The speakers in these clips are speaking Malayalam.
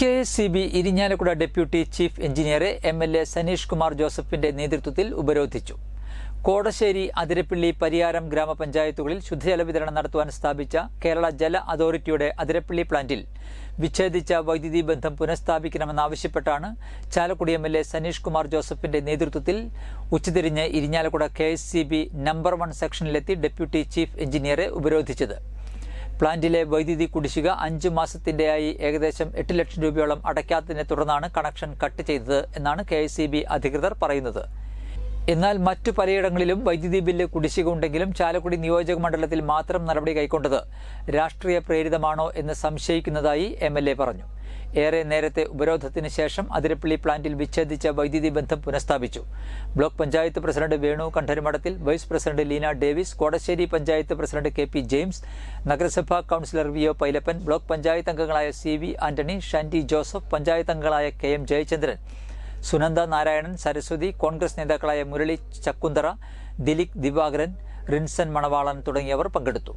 K S C B Irinjalakuda deputy chief എഞ്ചിനീയറെ M L A Saneesh Kumar ജോസഫിന്റെ നേതൃത്വത്തിൽ ഉപരോധിച്ചു. കോടശ്ശേരി അതിരപ്പള്ളി പരിയാരം ഗ്രാമപഞ്ചായത്തുകളിൽ ശുദ്ധജല വിതരണം നടത്തുവാൻ സ്ഥാപിച്ച കേരള ജല അതോറിറ്റിയുടെ അതിരപ്പള്ളി പ്ലാന്റിൽ വിച്ഛേദിച്ച വൈദ്യുതി ബന്ധം പുനഃസ്ഥാപിക്കണമെന്നാവശ്യപ്പെട്ടാണ് Chalakudy M L A Saneesh Kumar ജോസഫിന്റെ നേതൃത്വത്തിൽ ഉച്ചതിരിഞ്ഞ് ഇരിഞ്ഞാലക്കുട കെ നമ്പർ വൺ സെക്ഷനിലെത്തി ഡെപ്യൂട്ടി ചീഫ് എഞ്ചിനീയറെ ഉപരോധിച്ചത്. പ്ലാന്റിലെ വൈദ്യുതി കുടിശ്ശിക അഞ്ച് മാസത്തിന്റെയായി ഏകദേശം എട്ട് ലക്ഷം രൂപയോളം അടയ്ക്കാത്തതിനെ തുടർന്നാണ് കണക്ഷൻ കട്ട് ചെയ്തത് എന്നാണ് കെ അധികൃതർ പറയുന്നത്. എന്നാൽ മറ്റു പലയിടങ്ങളിലും വൈദ്യുതി ബില്ല് കുടിശ്ശിക ഉണ്ടെങ്കിലും ചാലക്കുടി നിയോജക മണ്ഡലത്തിൽ മാത്രം നടപടി കൈക്കൊണ്ടത് രാഷ്ട്രീയ പ്രേരിതമാണോ എന്ന് സംശയിക്കുന്നതായി എം പറഞ്ഞു. ഏറെ നേരത്തെ ഉപരോധത്തിന് ശേഷം അതിരപ്പള്ളി പ്ലാന്റിൽ വിച്ഛേദിച്ച വൈദ്യുതി ബന്ധം പുനഃസ്ഥാപിച്ചു. Block panchayat president Venu കണ്ഠരുമഠത്തിൽ vice president Leena Davis Kodassery panchayat president K P James നഗരസഭാ councillor V O Pailappan block panchayat അംഗങ്ങളായ C V Antony Shandy Joseph panchayat അംഗങ്ങളായ കെ എം ജയചന്ദ്രൻ സുനന്ദ നാരായണൻ സരസ്വതി കോൺഗ്രസ് നേതാക്കളായ മുരളി ചക്കുന്തറ ദിലീപ് ദിവാകരൻ റിൻസൻ മണവാളൻ തുടങ്ങിയവർ പങ്കെടുത്തു.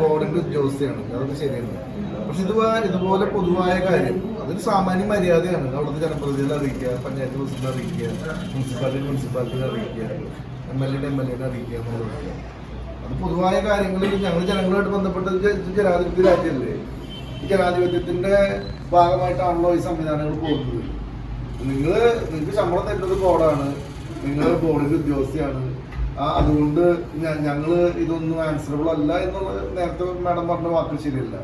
ബോർഡിന്റെ ഉദ്യോഗസ്ഥയാണ്. അതൊക്കെ ശരിയാണ് പക്ഷെ ഇത് ഇതുപോലെ പൊതുവായ കാര്യം. അതൊരു സാമാന്യ മര്യാദയാണ്. അവിടുത്തെ ജനപ്രതിനിധികളെ അറിയിക്കുക പഞ്ചായത്ത് പ്രസിഡന്റ് അറിയിക്കുക മുനിസിപ്പാലിറ്റി മുനിസിപ്പാലിറ്റിനെ അറിയിക്കുക M L A M L എനെ അറിയിക്കുക എന്നുള്ളത്. അത് പൊതുവായ കാര്യങ്ങളിൽ ഞങ്ങൾ ജനങ്ങളുമായിട്ട് ബന്ധപ്പെട്ട ജനാധിപത്യ രാജ്യമല്ലേ ഈ ജനാധിപത്യത്തിന്റെ ഭാഗമായിട്ടാണല്ലോ ഈ സംവിധാനങ്ങൾ പോകുന്നത്. നിങ്ങൾ നിങ്ങൾക്ക് ശമ്പളം തരുന്നത് ബോർഡാണ് നിങ്ങൾ ബോർഡിന്റെ ഉദ്യോഗസ്ഥയാണ്. അതുകൊണ്ട് ഞങ്ങൾ ഇതൊന്നും ആൻസറബിൾ അല്ല എന്നുള്ളത് നേരത്തെ മാഡം പറഞ്ഞ വാക്ക് ശരിയല്ല.